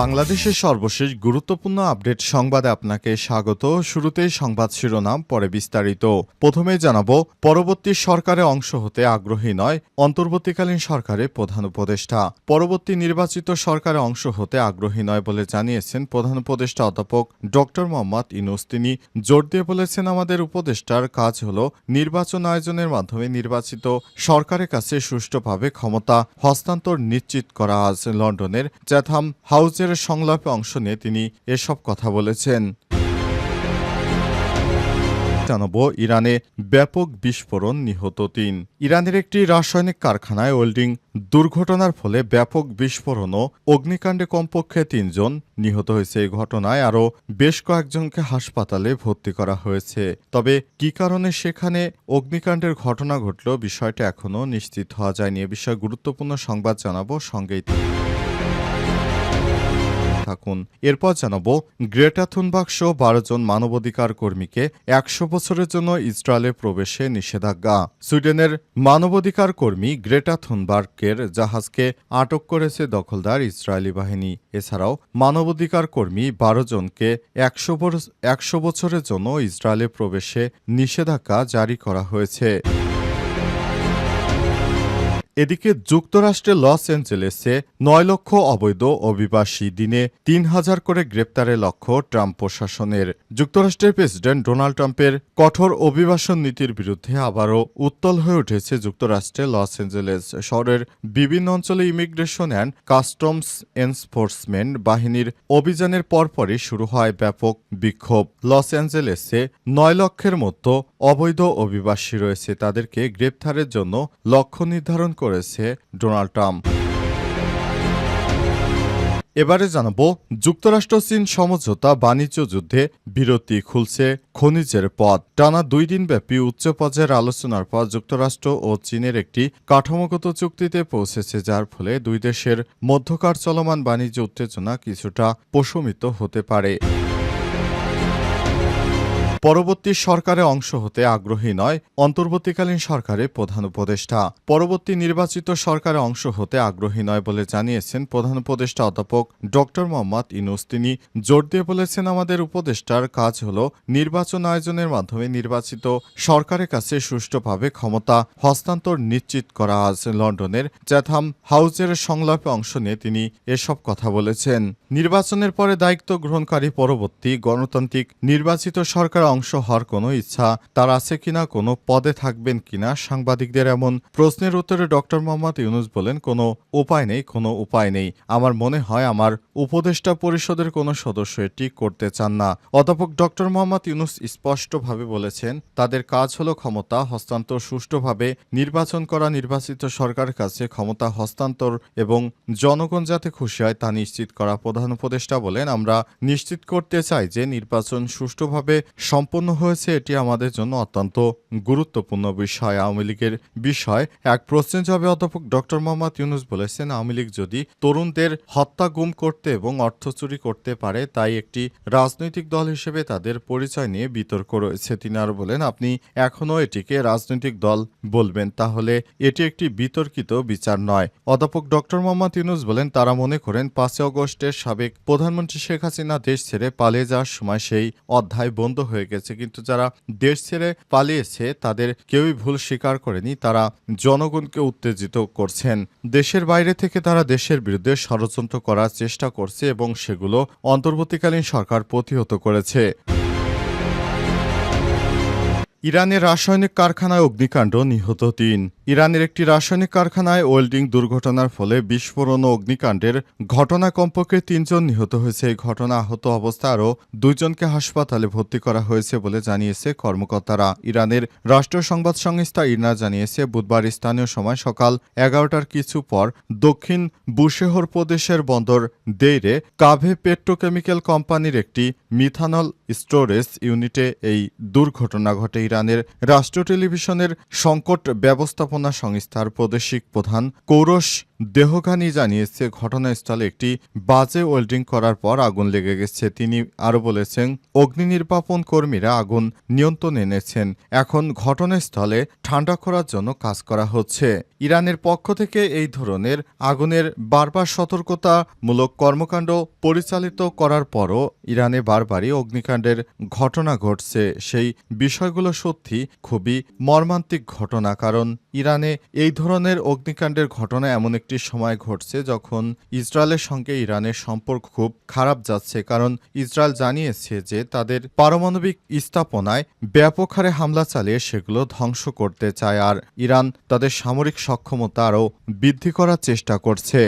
বাংলাদেশের সর্বশেষ গুরুত্বপূর্ণ আপডেট সংবাদে আপনাকে স্বাগত। শুরুতেই সংবাদ শিরোনাম, পরে বিস্তারিত। প্রথমে জানাব, পরবর্তী সরকারে অংশ হতে আগ্রহী নয়, অন্তর্বর্তীকালীন সরকারের প্রধান উপদেষ্টা। পরবর্তী নির্বাচিত সরকারে অংশ হতে আগ্রহী নয় বলে জানিয়েছেন প্রধান উপদেষ্টা অধ্যাপক ডক্টর মোহাম্মদ ইনুস তিনি জোর দিয়ে বলেছেন, আমাদের উপদেষ্টার কাজ হল নির্বাচন আয়োজনের মাধ্যমে নির্বাচিত সরকারের কাছে সুষ্ঠুভাবে ক্ষমতা হস্তান্তর নিশ্চিত করা। আজ লন্ডনের চ্যাথাম হাউজের সংলাপে অংশ নিয়ে তিনি এসব কথা বলেছেন। জানাব, ইরানে ব্যাপক বিস্ফোরণ নিহত তিন। ইরানের একটি রাসায়নিক কারখানায় ওয়েল্ডিং দুর্ঘটনার ফলে ব্যাপক বিস্ফোরণ ও অগ্নিকাণ্ডে কমপক্ষে তিনজন নিহত হয়েছে। এই ঘটনায় আরও বেশ কয়েকজনকে হাসপাতালে ভর্তি করা হয়েছে। তবে কী কারণে সেখানে অগ্নিকাণ্ডের ঘটনা ঘটল বিষয়টা এখনও নিশ্চিত হওয়া যায়নি। এ বিষয়ে গুরুত্বপূর্ণ সংবাদ জানাব সঙ্গেই থাকুন। এরপর জানাব, গ্রেটা থুনবাগ সহ বারো জন মানবাধিকার কর্মীকে একশো বছরের জন্য ইসরায়েলে প্রবেশে নিষেধাজ্ঞা। সুইডেনের মানবাধিকার কর্মী গ্রেটা থুনবার্গের জাহাজকে আটক করেছে দখলদার ইসরায়েলি বাহিনী। এছাড়াও, মানবাধিকার কর্মী বারো জনকে একশো বছরের জন্য ইসরায়েলে প্রবেশে নিষেধাজ্ঞা জারি করা হয়েছে। এদিকে যুক্তরাষ্ট্রের লস অ্যাঞ্জেলেসে নয় লক্ষ অবৈধ অভিবাসী দিনে তিন হাজার করে গ্রেপ্তারের লক্ষ্য ট্রাম্প প্রশাসনের। যুক্তরাষ্ট্রের প্রেসিডেন্ট ডোনাল্ড ট্রাম্পের কঠোর অভিবাসন নীতির বিরুদ্ধে আবারও উত্তল হয়ে উঠেছে যুক্তরাষ্ট্রের লস অ্যাঞ্জেলেস শহরের বিভিন্ন অঞ্চলে ইমিগ্রেশন অ্যান্ড কাস্টমস এনফোর্সমেন্ট বাহিনীর অভিযানের পরপরই শুরু হয় ব্যাপক বিক্ষোভ। লস অ্যাঞ্জেলেসে নয় লক্ষের মতো অবৈধ অভিবাসী রয়েছে, তাদেরকে গ্রেপ্তারের জন্য লক্ষ্য নির্ধারণ করেছে ডোনাল্ড ট্রাম্প। এবারে জানাব, যুক্তরাষ্ট্র, চীন সমঝোতা বাণিজ্য যুদ্ধে বিরতি খুলছে খনিজের পথ। টানা দুই দিনব্যাপী উচ্চ পর্যায়ের আলোচনার পর যুক্তরাষ্ট্র ও চীনের একটি কাঠামোগত চুক্তিতে পৌঁছেছে, যার ফলে দুই দেশের মধ্যকার চলমান বাণিজ্য উত্তেজনা কিছুটা প্রশমিত হতে পারে। পরবর্তী সরকারে অংশ হতে আগ্রহী নয় অন্তর্বর্তীকালীন সরকারের প্রধান উপদেষ্টা। পরবর্তী নির্বাচিত সরকারে অংশ হতে আগ্রহী নয় বলে জানিয়েছেন প্রধান উপদেষ্টা অধ্যাপক ডক্টর মোহাম্মদ ইনুস তিনি জোর দিয়ে বলেছেন, আমাদের উপদেষ্টার কাজ হল নির্বাচন আয়োজনের মাধ্যমে নির্বাচিত সরকারের কাছে সুষ্ঠুভাবে ক্ষমতা হস্তান্তর নিশ্চিত করা। আজ লন্ডনের চ্যাথাম হাউজের সংলাপে অংশ নিয়ে তিনি এসব কথা বলেছেন। নির্বাচনের পরে দায়িত্ব গ্রহণকারী পরবর্তী গণতান্ত্রিক নির্বাচিত সরকার অংশ হওয়ার কোনো ইচ্ছা তার আছে কিনা, কোনো পদে থাকবেন কিনা, সাংবাদিকদের এমন প্রশ্নের উত্তরে ডক্টর মোহাম্মদ ইউনুস বলেন, কোনো উপায় নেই, কোনো উপায় নেই। আমার মনে হয় আমার উপদেষ্টা পরিষদের কোনো সদস্য এটি করতে চান না। অধ্যাপক ডক্টর মোহাম্মদ ইউনুস স্পষ্টভাবে বলেছেন, তাদের কাজ হলো ক্ষমতা হস্তান্তর, সুষ্ঠুভাবে নির্বাচন করা, নির্বাচিত সরকারের কাছে ক্ষমতা হস্তান্তর এবং জনগণ যাতে খুশি হয় তা নিশ্চিত করা। প্রধান উপদেষ্টা বলেন, আমরা নিশ্চিত করতে চাই যে নির্বাচন সুষ্ঠুভাবে সম্পন্ন হয়েছে, এটি আমাদের জন্য অত্যন্ত গুরুত্বপূর্ণ বিষয়। আওয়ামী লীগের বিষয়, এক প্রশ্নের জবাবে অধ্যাপক ডক্টর মোহাম্মদ ইউনুস বলেছেন, আওয়ামী লীগ যদি তরুণদের হত্যা, গুম করতে এবং অর্থ চুরি করতে পারে, তাই একটি রাজনৈতিক দল হিসেবে তাদের পরিচয় নিয়ে বিতর্ক রয়েছে। তিনি আরও বলেন, আপনি এখনও এটিকে রাজনৈতিক দল বলবেন, তাহলে এটি একটি বিতর্কিত বিচার নয়। অধ্যাপক ডক্টর মোহাম্মদ ইউনুস বলেন, তারা মনে করেন, পাঁচই অগস্টের সাবেক প্রধানমন্ত্রী শেখ হাসিনা দেশ ছেড়ে পালিয়ে যাওয়ার সময় সেই অধ্যায় বন্ধ হয়ে গেছে। কিন্তু যারা দেশ ছেড়ে পালিয়েছে, তাদের কেউই ভুল স্বীকার করেনি। তারা জনগণকে উত্তেজিত করছেন। দেশের বাইরে থেকে তারা দেশের বিরুদ্ধে ষড়যন্ত্র করার চেষ্টা করছে এবং সেগুলো অন্তর্বর্তীকালীন সরকার প্রতিহত করেছে। ইরানের রাসায়নিক কারখানায় অগ্নিকাণ্ড নিহত তিন। ইরানের একটি রাসায়নিক কারখানায় ওয়েল্ডিং দুর্ঘটনার ফলে বিস্ফোরণ ও অগ্নিকাণ্ডের ঘটনা কমপক্ষে তিনজন নিহত হয়েছে। এই ঘটনা আহত অবস্থায় আরও দুইজনকে হাসপাতালে ভর্তি করা হয়েছে বলে জানিয়েছে কর্মকর্তারা। ইরানের রাষ্ট্রীয় সংবাদ সংস্থা ইরনা জানিয়েছে, বুধবার স্থানীয় সময় সকাল এগারোটার কিছু পর দক্ষিণ বুশেহর প্রদেশের বন্দর দেইরে কাভে পেট্রোকেমিক্যাল কোম্পানির একটি মিথানল স্টোরেজ ইউনিটে এই দুর্ঘটনা ঘটে। ইরানের রাষ্ট্র টেলিভিশনের সংকট ব্যবস্থাপনা সংস্থার প্রাদেশিক প্রধান কৌরস দেহঘানি জানিয়েছে ঘটনাস্থলে একটি বাজে ওয়েল্ডিং করার পর আগুন লেগে গেছে। তিনি আরও বলেছেন, অগ্নি নির্বাপন কর্মীরা আগুন নিয়ন্ত্রণে এনেছেন। এখন ঘটনাস্থলে ঠান্ডা করার জন্য কাজ করা হচ্ছে। ইরানের পক্ষ থেকে এই ধরনের আগুনের বারবার সতর্কতামূলক কর্মকাণ্ড পরিচালিত করার পরও ইরানে বারবারই অগ্নিকাণ্ডের ঘটনা ঘটছে। সেই বিষয়গুলো সত্যি খুবই মর্মান্তিক ঘটনা, কারণ ইরানে এই ধরনের অগ্নিকাণ্ডের ঘটনা এমন একটি সময় ঘটছে যখন ইসরায়েলের সঙ্গে ইরানের সম্পর্ক খুব খারাপ যাচ্ছে, কারণ ইসরায়েল জানিয়েছে যে তাদের পারমাণবিক স্থাপনায় ব্যাপক হারে হামলা চালিয়ে সেগুলো ধ্বংস করতে চায়, আর ইরান তাদের সামরিক সক্ষমতা আরও বৃদ্ধি করার চেষ্টা করছে।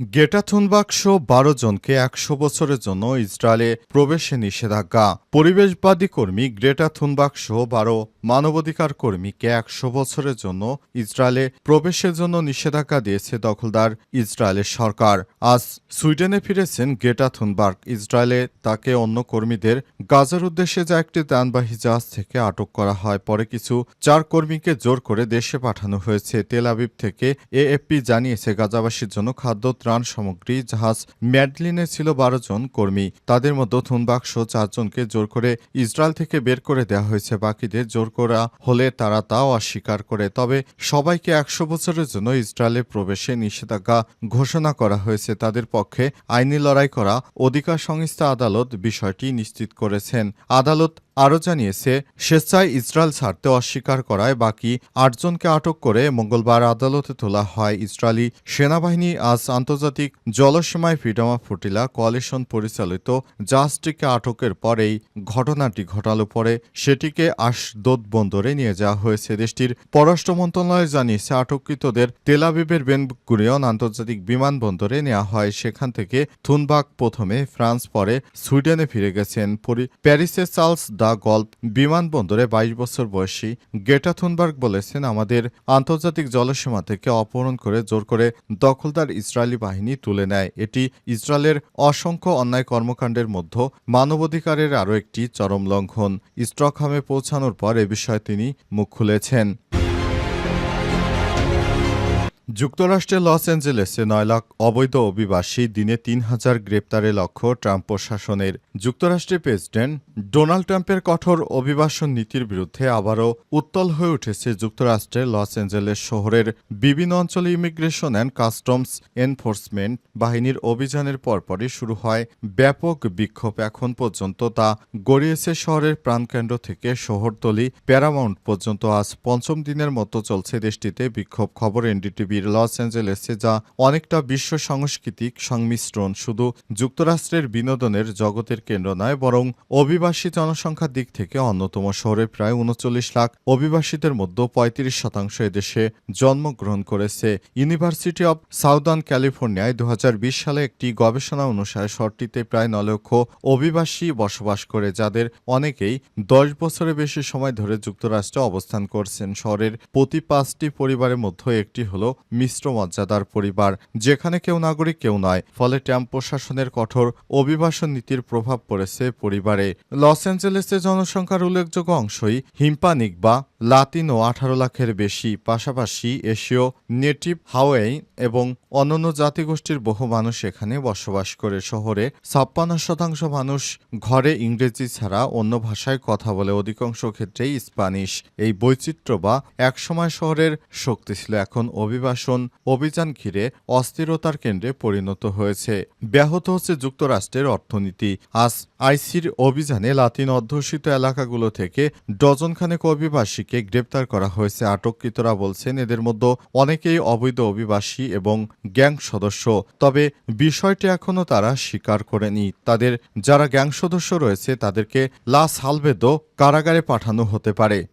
গেটা থুনবাক্স বারো জনকে একশো বছরের জন্য ইসরায়েলে প্রবেশে নিষেধাজ্ঞা। পরিবেশবাদী কর্মী গ্রেটা থুনবাক্স বারো মানবাধিকার কর্মীকে একশো বছরের জন্য ইসরায়েলে প্রবেশের জন্য নিষেধাজ্ঞা দিয়েছে দখলদার ইসরায়েলের সরকার। আজ সুইডেনে ফিরেছেন গেটা থুনবার্গ ইসরায়েলে তাকে অন্য কর্মীদের গাজার উদ্দেশ্যে যা একটি যানবাহী জাহাজ থেকে আটক করা হয়, পরে কিছু চার কর্মীকে জোর করে দেশে পাঠানো হয়েছে। তেল আবিব থেকে এএফপি জানিয়েছে, গাজাবাসীর জন্য খাদ্য ত্রাণ সামগ্রী, জাহাজ, ম্যাডলিনে ছিল বারো জন কর্মী। তাদের মধ্যে থুনবাক্স চারজনকে জোর করে ইসরায়েল থেকে বের করে দেওয়া হয়েছে। বাকিদের জোর করা হলে তারা তাও অস্বীকার করে। তবে সবাইকে একশো বছরের জন্য ইসরায়েলে প্রবেশে নিষেধাজ্ঞা ঘোষণা করা হয়েছে। তাদের পক্ষে আইনি লড়াই করা অধিকার সংস্থা আদালত বিষয়টি নিশ্চিত করেছেন। আদালত আরও জানিয়েছে, স্বেচ্ছায় ইসরায়েল ছাড়তে অস্বীকার করায় বাকি আটজনকে আটক করে মঙ্গলবার আদালতে তোলা হয়। ইসরায়েলি সেনাবাহিনী আজ আন্তর্জাতিক জলসীমায় ফ্রিডম অফ ফুটিলা কোয়ালিশন পরিচালিত জাহাজটিকে আটকের পরেই ঘটনাটি ঘটালো। পরে সেটিকে আশদোদ বন্দরে নিয়ে যাওয়া হয়েছে। দেশটির পররাষ্ট্র মন্ত্রণালয় জানিয়েছে, আটককৃতদের তেলাবিবের বেন গুরিয়ন আন্তর্জাতিক বিমানবন্দরে নেওয়া হয়। সেখান থেকে থুনবাগ প্রথমে ফ্রান্স, পরে সুইডেনে ফিরে গেছেন। প্যারিসে চার্লস দ্য গল্প বিমানবন্দরে বাইশ বছর বয়সী গেটা থুনবার্গ বলেছেন, আমাদের আন্তর্জাতিক জলসীমা থেকে অপহরণ করে জোর করে দখলদার ইসরায়েলি বাহিনী তুলে নেয়। এটি ইসরায়েলের অসংখ্য অন্যায় কর্মকাণ্ডের মধ্যে মানবাধিকারের আরও একটি চরম লঙ্ঘন। স্টকহামে পৌঁছানোর পর এ বিষয়ে তিনি মুখ খুলেছেন। যুক্তরাষ্ট্রের লস অ্যাঞ্জেলেসে নয় লাখ অবৈধ অভিবাসী দিনে তিন হাজার গ্রেপ্তারের লক্ষ্য ট্রাম্প প্রশাসনের। যুক্তরাষ্ট্রের প্রেসিডেন্ট ডোনাল্ড ট্রাম্পের কঠোর অভিবাসন নীতির বিরুদ্ধে আবারও উত্তল হয়ে উঠেছে যুক্তরাষ্ট্রের লস অ্যাঞ্জেলেস শহরের বিভিন্ন অঞ্চলে ইমিগ্রেশন অ্যান্ড কাস্টমস এনফোর্সমেন্ট বাহিনীর অভিযানের পরপরই শুরু হয় ব্যাপক বিক্ষোভ। এখন পর্যন্ত তা গড়িয়েছে শহরের প্রাণকেন্দ্র থেকে শহরতলি প্যারামাউন্ট পর্যন্ত। আজ পঞ্চম দিনের মতো চলছে দেশটিতে বিক্ষোভ। খবর এনডিটিভির লস অ্যাঞ্জেলেসে, যা অনেকটা বিশ্ব সাংস্কৃতিক সংমিশ্রণ, শুধু যুক্তরাষ্ট্রের বিনোদনের জগতের কেন্দ্র নয়, বরং অভিবাসী জনসংখ্যার দিক থেকে অন্যতম শহরে প্রায় উনচল্লিশ লাখ অভিবাসীদের মধ্যে পঁয়ত্রিশ শতাংশ এদেশে জন্মগ্রহণ করেছে। ইউনিভার্সিটি অব সাউদার্ন ক্যালিফোর্নিয়ায় দু হাজার বিশ সালে একটি গবেষণা অনুসারে শহরটিতে প্রায় ন লক্ষ অভিবাসী বসবাস করে, যাদের অনেকেই দশ বছরের বেশি সময় ধরে যুক্তরাষ্ট্রে অবস্থান করছেন। শহরের প্রতি পাঁচটি পরিবারের মধ্যে একটি হল মিশ্র মর্যাদার পরিবার। যেখানে কেউ নাগরিক, কেউ নয়। ফলে ট্রাম্প প্রশাসনের কঠোর অভিবাসন নীতির প্রভাব পড়েছে পরিবারে। লস অ্যাঞ্জেলেসের জনসংখ্যার উল্লেখযোগ্য অংশই হিম্পানিক বা লাতিন ও আঠারো লাখের বেশি। পাশাপাশি এশীয় নেটিভ হাওয়াই এবং অন্যান্য জাতিগোষ্ঠীর বহু মানুষ এখানে বসবাস করে। শহরে ছাপ্পান্ন শতাংশ মানুষ ঘরে ইংরেজি ছাড়া অন্য ভাষায় কথা বলে, অধিকাংশ ক্ষেত্রেই স্প্যানিশ। এই বৈচিত্র্য বা একসময় শহরের শক্তি ছিল। এখন অভিবাসন অভিযান ঘিরে অস্থিরতার কেন্দ্রে পরিণত হয়েছে। ব্যাহত হচ্ছে যুক্তরাষ্ট্রের অর্থনীতি। আজ আইসির অভিযানে লাতিন অধ্যুষিত এলাকাগুলো থেকে ডজনখানেক অভিবাসীকে গ্রেপ্তার করা হয়েছে। আটককৃতরা বলছেন, এদের মধ্যে অনেকেই অবৈধ অভিবাসী এবং গ্যাং সদস্য। তবে বিষয়টি এখনও তারা স্বীকার করেনি। তাদের যারা গ্যাং সদস্য রয়েছে, তাদেরকে লাস সালভেদো কারাগারে পাঠানো হতে পারে।